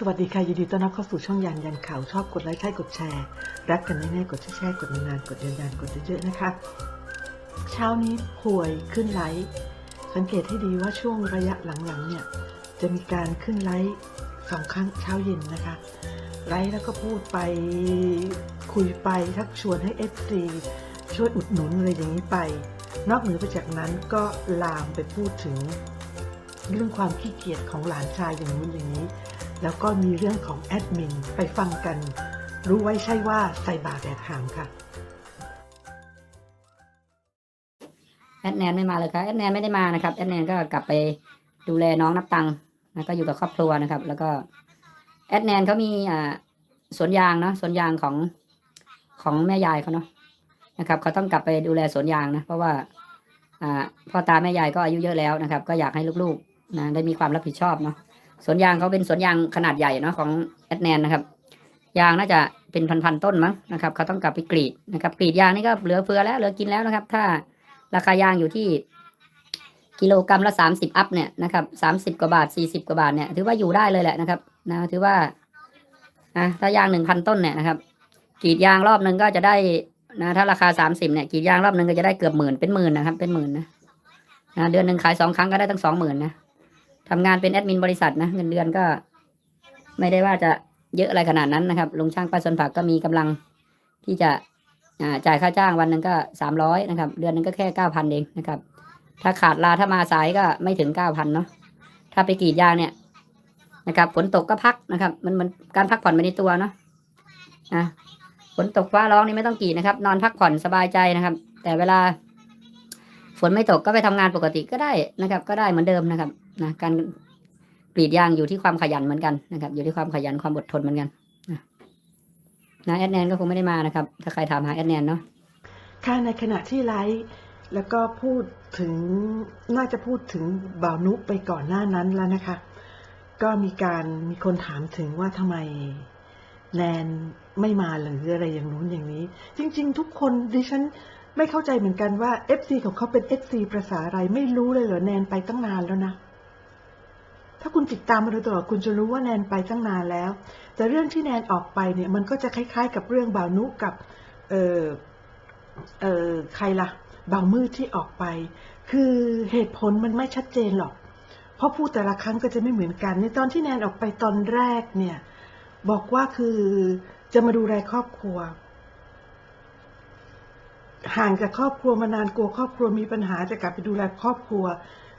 สวัสดีค่ะยินดีต้อนรับเข้าสู่ช่องยันยันข่าวชอบกดไลค์ใช่กดแชร์ รักกันแน่ๆกดแชร์กดนานๆกดยันยันกดเยอะๆนะคะ เช้านี้ป่วยขึ้นไลค์สังเกตให้ดีว่าช่วงระยะหลังๆเนี่ยจะมีการขึ้นไลค์สองครั้งเช้าเย็นนะคะ ไลค์แล้วก็พูดไปคุยไปชักชวนให้ FC ช่วยอุดหนุนอะไรอย่างนี้ไป นอกเหนือไปจากนั้นก็ลามไปพูดถึงเรื่องความขี้เกียจของหลานชายอย่างนู้นอย่างนี้ แล้วก็มีเรื่องของแอดมินไปฟังกัน รู้ไว้ใช่ว่าใส่บาตรแดกหางค่ะแอดแนนไม่มาเลยครับแอดแนนไม่ได้มานะครับแอดแนนก็กลับไปดูแลน้องนับตังค์นะก็อยู่กับครอบครัวนะครับ แล้วก็แอดแนนเขามีอ่าสวนยางเนาะสวนยางของของแม่ยายเขาเนาะนะครับเขาต้องกลับไปดูแลสวนยางนะเพราะว่าอ่าพ่อตาแม่ยายก็อายุเยอะแล้วนะครับ ก็อยากให้ลูกๆนะได้มีความรับผิดชอบเนาะ สวนยางเขาเป็นสวนยางขนาดใหญ่เนาะของแอดแนนนะครับ ยางน่าจะเป็นพันๆต้นมั้งนะครับเขาต้องกลับไปกรีดนะครับกรีดยางนี่ก็เหลือเฟือแล้วเหลือกินแล้วนะครับ ถ้าราคายางอยู่ที่กิโลกรรัมละสามสิบอัพเนี่ยนะครับสามสิบกว่าบาทสี่สิบกว่าบาทเนี่ยถือว่าอยู่ได้เลยแหละนะครับนะถือว่าอะถ้ายางหนึ่งพันต้นเนี่ยนะครับกรีดยางรอบหนึ่งก็จะได้นะถ้าราคาสามสิบเนี่ยกรีดยางรอบหนึ่งก็จะได้เกือบหมื่นเป็นหมื่นนะครับ เป็นหมื่นนะนะเดือนหนึ่งขายสองครั้งก็ได้ตั้งสองหมื่นนะ ทำงานเป็นแอดมินบริษัทนะเงินเดือนก็ ไม่ได้ว่าจะเยอะอะไรขนาดนั้นนะครับลุงช่างป้าสนผักก็มีกำลังที่จะจ่ายค่าจ้างวันหนึ่งก็สามร้อยนะครับ เดือนหนึงก็แค่เก้าพันเองนะครับ ถ้าขาดลาถ้ามาสายก็ไม่ถึงเก้าพันเนาะถ้าไปกรีดยางเนี่ยนะครับฝนตกก็พักนะครับ มันเหมันการพักผ่อนไปในตัวเนาะนะฝนตกฟ้าร้องนี่ไม่ต้องกรีดนะครับ นอนพักผ่อนสบายใจนะครับ แต่เวลา ฝนไม่ตกก็ไปทำงานปกติก็ได้นะครับ ก็ได้เหมือนเดิมนะครับ นะการกรีดยางอยู่ที่ความขยันเหมือนกันนะครับ อยู่ที่ความขยันความอดทนเหมือนกันนะนะแอดแนนก็คงไม่ได้มานะครับ ถ้าใครถามหาแอดแนนเนาะค่ะในขณะที่ไลฟ์แล้วก็พูดถึงน่าจะพูดถึงบ่าวนุไปก่อนหน้านั้นแล้วนะคะ ก็มีการมีคนถามถึงว่าทำไมแนนไม่มาหรืออะไรอย่างนู้นอย่างนี้ จริง ๆ ทุกคนดิฉันไม่เข้าใจเหมือนกันว่า FC ของเขาเป็น FC ภาษาอะไรไม่รู้เลยเหรอแนนไปตั้งนานแล้วนะ ถ้าคุณติดตามมาโดยตลอดคุณจะรู้ว่าแนนไปตั้งนานแล้ว แต่เรื่องที่แนนออกไปเนี่ยมันก็จะคล้าย ๆ กับเรื่องบ่าวนุกับเออเออใครล่ะบ่าวมืดที่ออกไป คือเหตุผลมันไม่ชัดเจนหรอก เพราะพูดแต่ละครั้งก็จะไม่เหมือนกัน ในตอนที่แนนออกไปตอนแรกเนี่ย บอกว่าคือจะมาดูแลครอบครัว ห่างจากครอบครัวมานานกลัวครอบครัวมีปัญหาจะกลับไปดูแลครอบครัว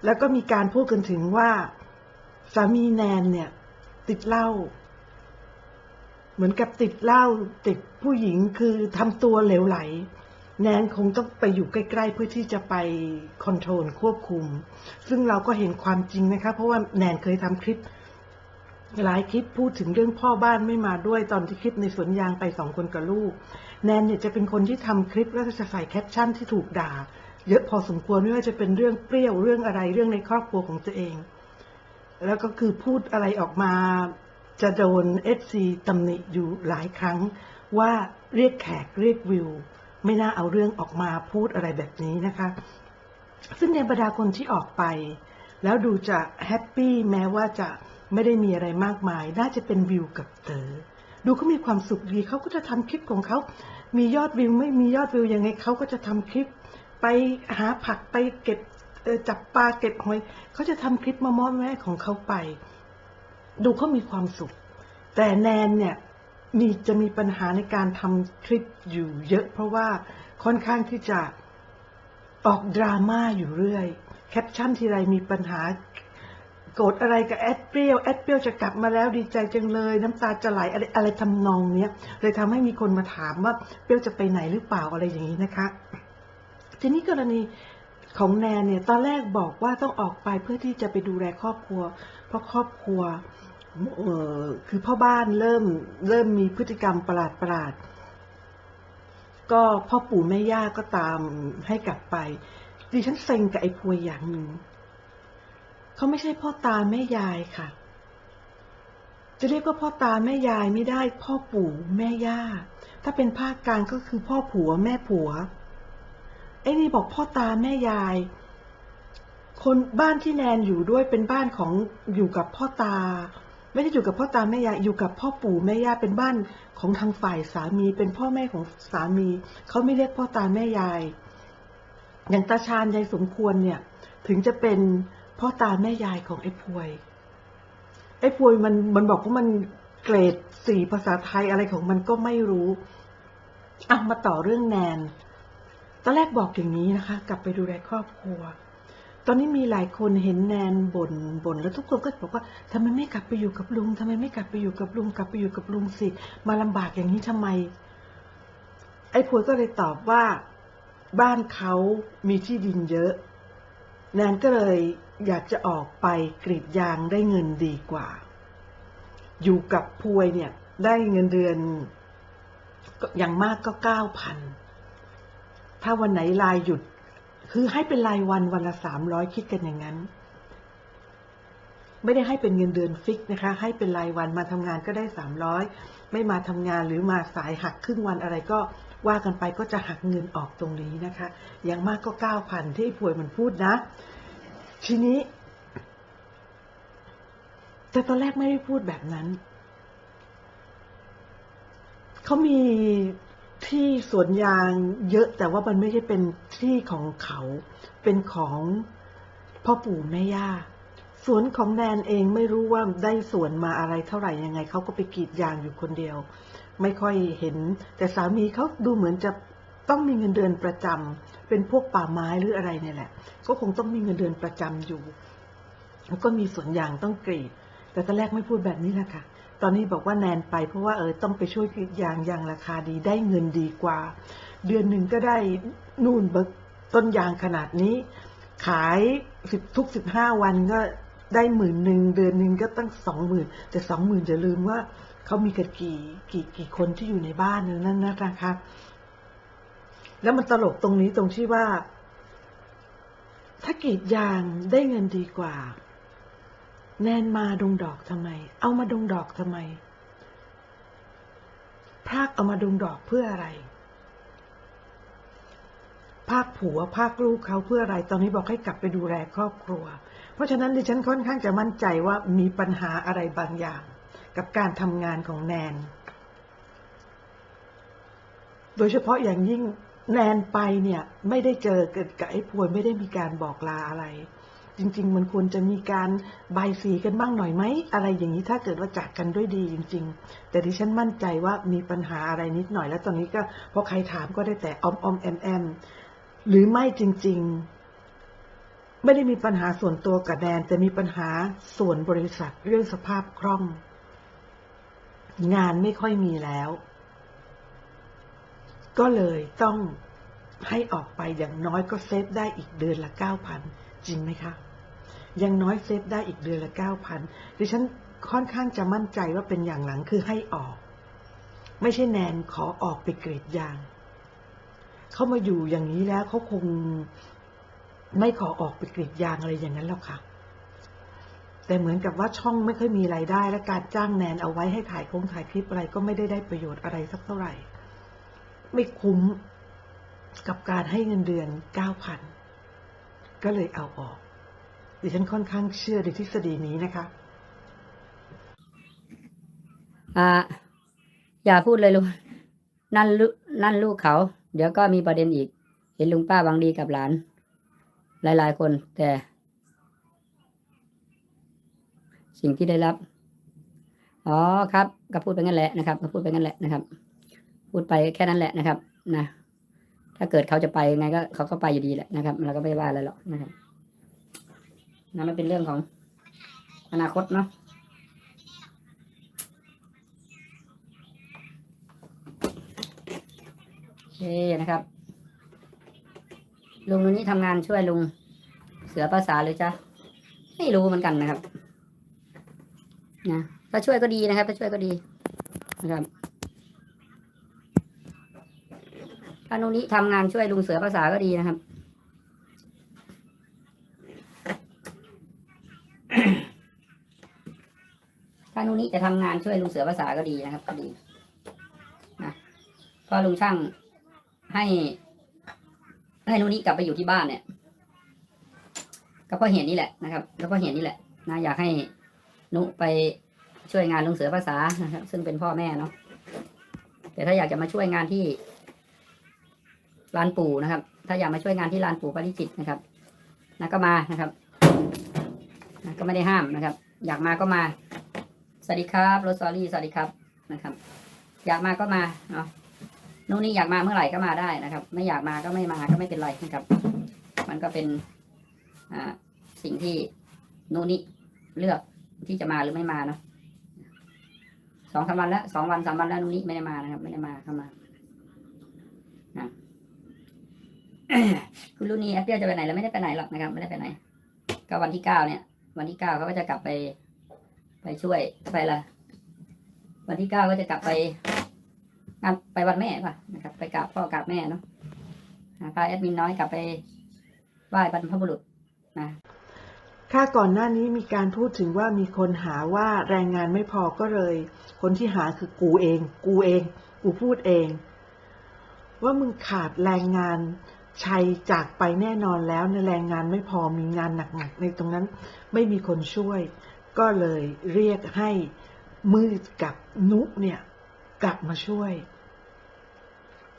แล้วก็มีการพูดกันถึงว่า สามีแนนเนี่ย ติดเหล้าเหมือนกับติดเหล้าติดผู้หญิงคือทำตัวเหลวไหล แนนคงต้องไปอยู่ใกล้ ๆ เพื่อที่จะไปคอนโทรลควบคุม ซึ่งเราก็เห็นความจริงนะคะ เพราะว่าแนนเคยทำคลิปหลายคลิปพูดถึงเรื่องพ่อบ้านไม่มาด้วยตอนที่คลิปในสวนยางไปสองคนกับลูก แนนเนี่ยจะเป็นคนที่ทำคลิปแล้วจะใส่แคปชั่นที่ถูกด่า เยอะพอสมควรไม่ว่าจะเป็นเรื่องเปรี้ยวเรื่องอะไรเรื่องในครอบครัวของตัวเอง แล้วก็คือพูดอะไรออกมาจะโดนเอฟซีตำหนิอยู่หลายครั้ง ว่าเรียกแขกเรียกวิว ไม่น่าเอาเรื่องออกมาพูดอะไรแบบนี้นะคะ ซึ่งในบรรดาคนที่ออกไป แล้วดูจะแฮปปี้แม้ว่าจะไม่ได้มีอะไรมากมาย น่าจะเป็นวิวกับเต๋อดูเขามีความสุขดีเขาก็จะทำคลิปของเขา มียอดวิวไม่มียอดวิวยังไงเขาก็จะทำคลิป ไปหาผักไปเก็บ จับปลาเก็บหอยเขาจะทำคลิปมามอบแม่ของเขาไป ดูเขามีความสุข แต่แนนเนี่ยมีจะมีปัญหาในการทำคลิปอยู่เยอะ เพราะว่าค่อนข้างที่จะออกดราม่าอยู่เรื่อย แคปชั่นทีไรมีปัญหาโกรธอะไรกับแอดเปรี้ยวแอดเปรี้ยวจะกลับมาแล้วดีใจจังเลย น้ำตาจะไหลอะไรอะไรทำนองเนี้ยเลยทำให้มีคนมาถามว่าเปรี้ยวจะไปไหนหรือเปล่าอะไรอย่างนี้นะคะ ทีนี้กรณี ของแนนเนี่ยตอนแรกบอกว่าต้องออกไปเพื่อที่จะไปดูแลครอบครัว เพราะครอบครัวเออคือพ่อบ้านเริ่มเริ่มมีพฤติกรรมประหลาดประหลาดๆก็พ่อปู่แม่ย่าก็ตามให้กลับไปดิฉันเซ็งกับไอ้พวยอย่างหนึ่งเขาไม่ใช่พ่อตาแม่ยายค่ะ จะเรียกว่าพ่อตาแม่ยายไม่ได้พ่อปู่แม่ย่า ถ้าเป็นภาคกลางก็คือพ่อผัวแม่ผัว ไอ้นี่บอกพ่อตาแม่ยาย คนบ้านที่แนนอยู่ด้วยเป็นบ้านของอยู่กับพ่อตา ไม่ได้อยู่กับพ่อตาแม่ยายอยู่กับพ่อปู่แม่ย่าเป็นบ้านของทางฝ่ายสามีเป็นพ่อแม่ของสามีเขาไม่เรียกพ่อตาแม่ยาย อย่างตาชาญยายสมควรเนี่ย ถึงจะเป็นพ่อตาแม่ยายของไอ้พวย ไอ้พวยมันมันบอกว่ามันเกรดสี่ภาษาไทยอะไรของมันก็ไม่รู้อะมาต่อเรื่องแนน ตอนแรกบอกอย่างนี้นะคะ กลับไปดูแลครอบครัว ตอนนี้มีหลายคนเห็นแนนบน่นบ่นแล้วทุกคนก็บอกว่าทำไมไม่กลับไปอยู่กับลุงทำไมไม่กลับไปอยู่กับลุง กลับไปอยู่กับลุงสิ มาลำบากอย่างนี้ทำไม ไอ้พวยก็เลยตอบว่าบ้านเขามีที่ดินเยอะ แนนก็เลยอยากจะออกไปกรีดยางได้เงินดีกว่า อยู่กับพวยเนี่ย ได้เงินเดือนอย่างมากก็เก้าพัน ถ้าวันไหนลายหยุด คือให้เป็นรายวันวันละสามร้อยคิดกันอย่างนั้น ไม่ได้ให้เป็นเงินเดือนฟิกนะคะ ให้เป็นรายวันมาทำงานก็ได้สามร้อยไม่มาทำงานหรือมาสายหักครึ่งวันอะไรก็ว่ากันไปก็จะหักเงินออกตรงนี้นะคะ อย่างมากก็เก้าพันที่ไอ้ป่วยมันพูดนะ ทีนี้ แต่ตอนแรกไม่ได้พูดแบบนั้น เขามี ที่สวนยางเยอะแต่ว่ามันไม่ใช่เป็นที่ของเขา เป็นของพ่อปู่แม่ย่าสวนของแนนเองไม่รู้ว่าได้สวนมาอะไรเท่าไหร่ยังไงเขาก็ไปกรีดยางอยู่คนเดียว ไม่ค่อยเห็น แต่สามีเขาดูเหมือนจะต้องมีเงินเดือนประจำเป็นพวกป่าไม้หรืออะไรเนี่ยแหละก็คงต้องมีเงินเดือนประจำอยู่แล้วก็มีสวนยางต้องกรีด แต่ตอนแรกไม่พูดแบบนี้แหละค่ะ ตอนนี้บอกว่าแนนไปเพราะว่าเออต้องไปช่วยกรีดยางยางราคาดีได้เงินดีกว่า เดือนหนึ่งก็ได้นู่นเบิกต้นยางขนาดนี้ ขายสิบทุกสิบห้าวันก็ได้หมื่นหนึ่งเดือนหนึ่งก็ตั้งสองหมื่นแต่สองหมื่นอย่าลืมว่าเขามีกันกี่กี่กี่คนที่อยู่ในบ้านนั่นนะคะแล้วมันตลกตรงนี้ตรงที่ว่า ถ้ากรีดยางได้เงินดีกว่า แนนมาดงดอกทำไม เอามาดงดอกทำไมภาคเอามาดงดอกเพื่ออะไร ภาคผัวภาคลูกเขาเพื่ออะไร ตอนนี้บอกให้กลับไปดูแลครอบครัว เพราะฉะนั้นดิฉันค่อนข้างจะมั่นใจว่ามีปัญหาอะไรบางอย่าง กับการทำงานของแนน โดยเฉพาะอย่างยิ่งแนนไปเนี่ย ไม่ได้เจอเกิดกับไอ้พวยไม่ได้มีการบอกลาอะไร จริง ๆ มันควรจะมีการบายสีกันบ้างหน่อยไหม อะไรอย่างนี้ถ้าเกิดว่าจากกันด้วยดีจริง ๆ แต่ดิฉันมั่นใจว่ามีปัญหาอะไรนิดหน่อย แล้วตอนนี้ก็พอใครถามก็ได้แต่ออมออมแอมแอมหรือไม่จริง ๆ ไม่ได้มีปัญหาส่วนตัวกับแดนแต่มีปัญหาส่วนบริษัทเรื่องสภาพคล่อง งานไม่ค่อยมีแล้ว ก็เลยต้องให้ออกไปอย่างน้อยก็เซฟได้อีกเดือนละเก้าพันจริงไหมคะ ยังน้อยเซฟได้อีกเดือนละเก้าพันดิฉันค่อนข้างจะมั่นใจว่าเป็นอย่างหลังคือให้ออก ไม่ใช่แนนขอออกไปกรีดยาง เขามาอยู่อย่างนี้แล้วเขาคงไม่ขอออกไปกรีดยางอะไรอย่างนั้นหรอกค่ะ แต่เหมือนกับว่าช่องไม่ค่อยมีรายได้ และการจ้างแนนเอาไว้ให้ถ่ายคงถ่ายคลิปอะไรก็ไม่ได้ได้ประโยชน์อะไรสักเท่าไหร่ ไม่คุ้มกับการให้เงินเดือนเก้าพันก็เลยเอาออก ดิฉันค่อนข้างเชื่อในทฤษฎีนี้นะคะอ่าอย่าพูดเลยลุงนั่นลูกนั่นลูกเขา เดี๋ยวก็มีประเด็นอีก เห็นลุงป้าบางดีกับหลาน หลาย ๆ คน แต่ สิ่งที่ได้รับ อ๋อครับ ก็พูดไปงั้นแหละนะครับ ก็พูดไปงั้นแหละนะครับ พูดไปแค่นั้นแหละนะครับ นะ ถ้าเกิดเขาจะไปยังไงก็เขาก็ไปอยู่ดีแหละนะครับ เราก็ไม่ว่าอะไรหรอกนะครับ นั่นมันเป็นเรื่องของอนาคตเนาะโอเคนะครับ ลุงคนนี้ทำงานช่วยลุง เสือภาษาหรือจ๊ะไม่รู้เหมือนกันนะครับนะถ้าช่วยก็ดีนะครับ ถ้าช่วยก็ดีนะครับถ้านุนี้ทำงานช่วยลุงเสือภาษาก็ดีนะครับ ถ้านุนี้ จะทำงานช่วยลุงเสือภาษาก็ดีนะครับ ก็ดีนะเพราะลุงช่างให้ ให้นุนี้กลับไปอยู่ที่บ้านเนี่ย ก็เพราะเหตุนี้แหละนะครับ แล้วก็เหตุนี้แหละนะอยากให้นุไปช่วยงานลุงเสือภาษานะครับ ซึ่งเป็นพ่อแม่เนาะแต่ถ้าอยากจะมาช่วยงานที่ลานปู่นะครับ ถ้าอยากมาช่วยงานที่ลานปู่ปริจิตนะครับนะก็มานะครับนะก็ไม่ได้ห้ามนะครับ อยากมาก็มา สวัสดีครับโรสอรี่สวัสดีครับนะครับ อยากมาก็มาเนาะนู่นนี่อยากมาเมื่อไหร่ก็มาได้นะครับ ไม่อยากมาก็ไม่มาก็ไม่เป็นไรนะครับ มันก็เป็นอ่าสิ่งที่นู่นนี่เลือกที่จะมาหรือไม่มาเนาะสองสามวันแล้วสองวันสามวันแล้วนู่นนี่ไม่ได้มานะครับ ไม่ได้มาเข้ามานะคุณลูกนี่แอปเปิลจะไปไหนแล้วไม่ได้ไปไหนหรอกนะครับ ไม่ได้ไปไหน ก็วันที่เก้าเนี่ย วันที่เก้าเขาก็จะกลับไป ไปช่วยไปละวันที่เก้าก็จะกลับไปงานไปวันแม่ป่ะนะครับ ไปกราบพ่อกราบแม่เนาะพาแอดมินน้อยกลับไปไหว้บรรพบุรุษนะค่าก่อนหน้านี้มีการพูดถึงว่ามีคนหาว่าแรงงานไม่พอก็เลย คนที่หาคือกูเอง กูเอง กูพูดเอง ว่ามึงขาดแรงงานชัยจากไปแน่นอนแล้วในแรงงานไม่พอมีงานหนักๆในตรงนั้นไม่มีคนช่วย ก็เลยเรียกให้มืดกับนุเนี่ยกลับมาช่วย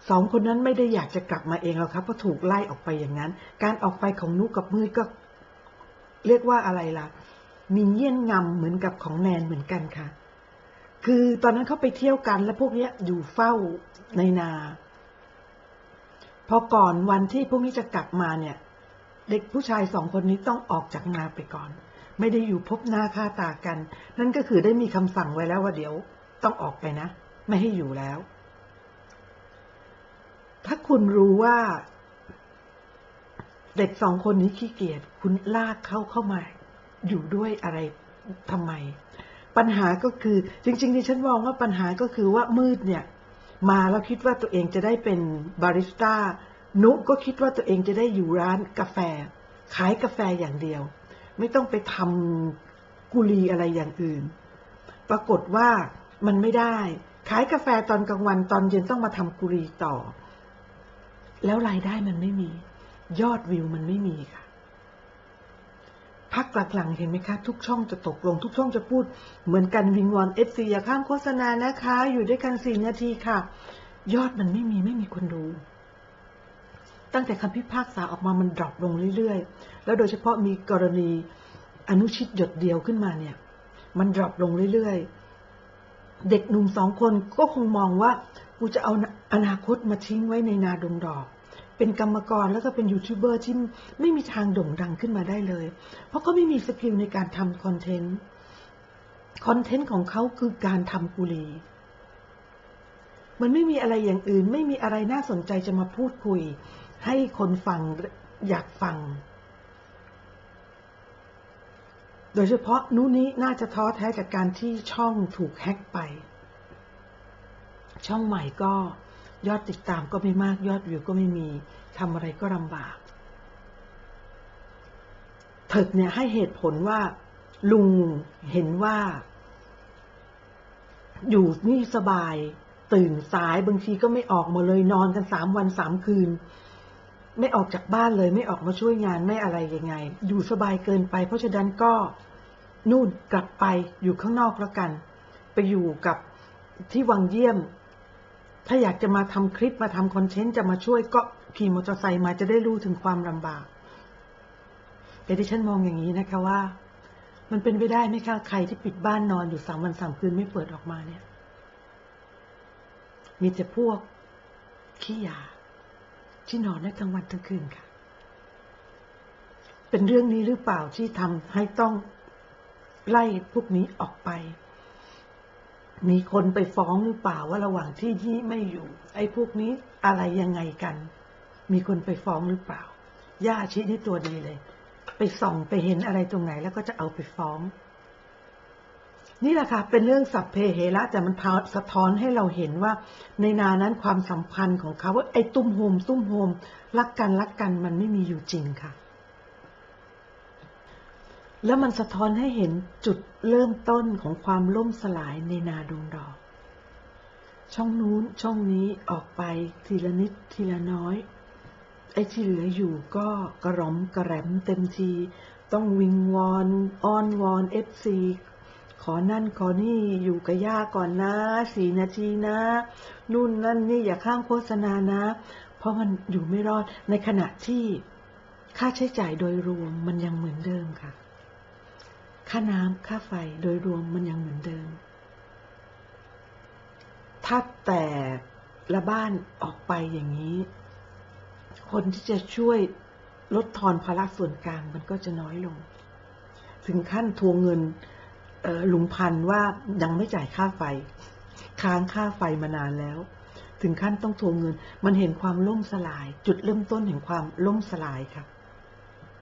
สองคนนั้นไม่ได้อยากจะกลับมาเองหรอกครับเพราะถูกไล่ออกไปอย่างนั้น การออกไปของนุกับมืดก็ เรียกว่าอะไรล่ะ มีเยี่ยนงำเหมือนกับของแนนเหมือนกันค่ะ คือตอนนั้นเขาไปเที่ยวกันแล้วพวกนี้อยู่เฝ้าในนา พอก่อนวันที่พวกนี้จะกลับมาเนี่ย เด็กผู้ชายสองคนนี้ต้องออกจากนาไปก่อน ไม่ได้อยู่พบหน้าค่าตากัน นั่นก็คือได้มีคำสั่งไว้แล้วว่าเดี๋ยวต้องออกไปนะ ไม่ให้อยู่แล้ว ถ้าคุณรู้ว่า เด็กสองคนนี้ขี้เกียจคุณลากเขาเข้ามา อยู่ด้วยอะไรทำไม ปัญหาก็คือ จริงๆที่ฉันมองว่าปัญหาก็คือว่ามืดเนี่ย มาแล้วคิดว่าตัวเองจะได้เป็นบาริสต้านุก็คิดว่าตัวเองจะได้อยู่ร้านกาแฟ ขายกาแฟอย่างเดียว ไม่ต้องไปทำกุลีอะไรอย่างอื่น ปรากฏว่ามันไม่ได้ ขายกาแฟตอนกลางวันตอนเย็นต้องมาทำกุลีต่อ แล้วรายได้มันไม่มี ยอดวิวมันไม่มีค่ะพักหลังๆเห็นไหมคะ ทุกช่องจะตกลง ทุกช่องจะพูดเหมือนกันวิงวอนเอฟซีอย่าข้ามโฆษณานะคะ อยู่ด้วยกันสี่นาทีค่ะ ยอดมันไม่มีไม่มีคนดู ตั้งแต่คำพิพากษาออกมามันดรอปลงเรื่อยๆ แล้วโดยเฉพาะมีกรณีอนุชิตหยดเดียวขึ้นมาเนี่ย มันดรอปลงเรื่อยๆ เด็กหนุ่มสองคนก็คงมองว่ากูจะเอาอนาคตมาทิ้งไว้ในนาดงดอก เป็นกรรมกรแล้วก็เป็นยูทูบเบอร์ที่ไม่มีทางโด่งดังขึ้นมาได้เลย เพราะเขาไม่มีสกิลในการทำคอนเทนต์ คอนเทนต์ของเขาคือการทำกุลีมันไม่มีอะไรอย่างอื่น ไม่มีอะไรน่าสนใจจะมาพูดคุย ให้คนฟังอยากฟัง โดยเฉพาะนู้นนี้น่าจะท้อแท้จากการที่ช่องถูกแฮ็กไป ช่องใหม่ก็ยอดติดตามก็ไม่มากยอดวิวก็ไม่มีทำอะไรก็ลำบากเถิดเนี่ยให้เหตุผลว่าลุงเห็นว่า อยู่นี่สบาย ตื่นสายบางทีก็ไม่ออกมาเลยนอนกันสามวันสามคืน ไม่ออกจากบ้านเลย ไม่ออกมาช่วยงานไม่อะไรยังไง อยู่สบายเกินไป เพราะฉะนั้นก็นู่นกลับไปอยู่ข้างนอกแล้วกัน ไปอยู่กับที่วังเยี่ยม ถ้าอยากจะมาทำคลิปมาทำคอนเทนต์จะมาช่วยก็ขี่มอเตอร์ไซค์มาจะได้รู้ถึงความลำบากแต่ที่ฉันมองอย่างนี้นะคะว่า มันเป็นไปได้ไหมคะใครที่ปิดบ้านนอนอยู่สามวันสามคืนไม่เปิดออกมาเนี่ย มีแต่พวกขี้ยา ที่นอนได้ทั้งวันทั้งคืนค่ะ เป็นเรื่องนี้หรือเปล่าที่ทำให้ต้องไล่พวกนี้ออกไป มีคนไปฟ้องหรือเปล่าว่าระหว่างที่ที่ไม่อยู่ ไอ้พวกนี้อะไรยังไงกัน มีคนไปฟ้องหรือเปล่า ย่าชี้นี่ตัวดีเลย ไปส่องไปเห็นอะไรตรงไหนแล้วก็จะเอาไปฟ้อง นี่แหละค่ะเป็นเรื่องสัพเพเหระแต่มันสะท้อนให้เราเห็นว่า ในนานั้นความสัมพันธ์ของเขาว่าไอ้ตุ้มโฮมตุ้มโฮมรักกันรักกันมันไม่มีอยู่จริงค่ะ แล้วมันสะท้อนให้เห็นจุดเริ่มต้นของความล่มสลายในนาดวงดอก ช่องนู้นช่องนี้ออกไปทีละนิดทีละน้อย ไอ้ที่เหลืออยู่ก็กระหรอมกระแหรมเต็มที ต้องวิงวอนอ้อนวอนเอฟซี อนั่นขอนี่อยู่กับย่าก่อนนะสี่นาทีนะ นู่นนั่นนี่อย่าข้ามโฆษณานะ เพราะมันอยู่ไม่รอดในขณะที่ค่าใช้จ่ายโดยรวมมันยังเหมือนเดิมค่ะ ค่าน้ำค่าไฟโดยรวมมันยังเหมือนเดิม ถ้าแต่ละบ้านออกไปอย่างนี้ คนที่จะช่วยลดทอนภาระส่วนกลางมันก็จะน้อยลง ถึงขั้นทวงเงิน ลุงพันว่ายังไม่จ่ายค่าไฟ ค้างค่าไฟมานานแล้ว ถึงขั้นต้องทวงเงิน มันเห็นความล่มสลาย จุดเริ่มต้นแห่งความล่มสลายค่ะ